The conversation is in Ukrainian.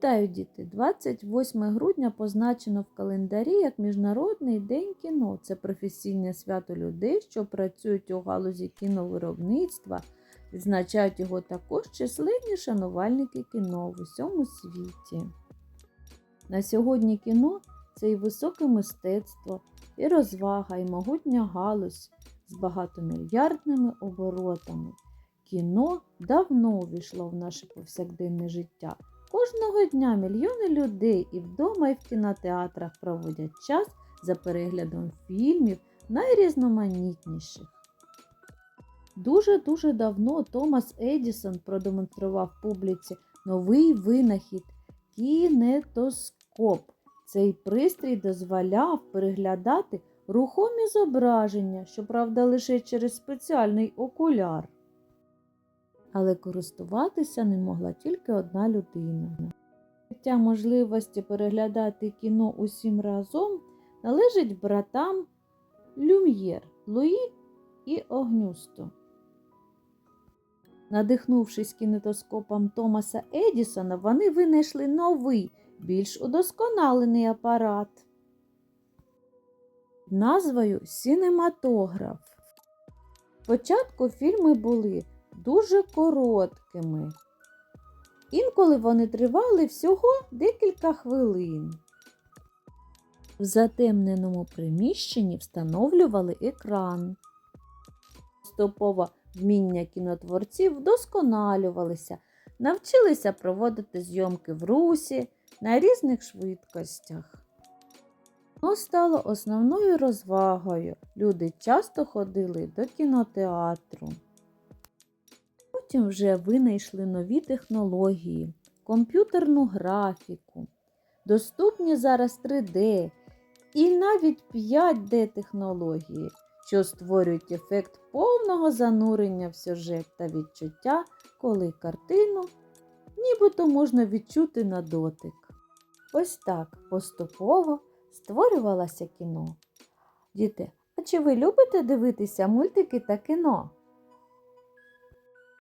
Вітаю, діти! 28 грудня позначено в календарі як Міжнародний день кіно. Це професійне свято людей, що працюють у галузі кіновиробництва. Відзначають його також численні шанувальники кіно в усьому світі. На сьогодні кіно це і високе мистецтво, і розвага, і могутня галузь з багатомільярдними оборотами. Кіно давно увійшло в наше повсякденне життя. Кожного дня мільйони людей і вдома, і в кінотеатрах проводять час за переглядом фільмів найрізноманітніших. Дуже-дуже давно Томас Едісон продемонстрував публіці новий винахід кінетоскоп. Цей пристрій дозволяв переглядати рухомі зображення, щоправда, лише через спеціальний окуляр але користуватися не могла тільки одна людина. Життя можливості переглядати кіно усім разом належить братам Люм'єр, Луї і Огнюсто. Надихнувшись кінетоскопом Томаса Едісона, вони винайшли новий, більш удосконалений апарат назвою Сінематограф. Спочатку фільми були дуже короткими. Інколи вони тривали всього декілька хвилин. В затемненому приміщенні встановлювали екран. Поступово вміння кінотворців вдосконалювалися, навчилися проводити зйомки в русі на різних швидкостях. Воно стало основною розвагою. Люди часто ходили до кінотеатру. Потім вже винайшли нові технології, комп'ютерну графіку. Доступні зараз 3D і навіть 5D технології, що створюють ефект повного занурення в сюжет та відчуття, коли картину нібито можна відчути на дотик. Ось так поступово створювалося кіно. Діти, а чи ви любите дивитися мультики та кіно?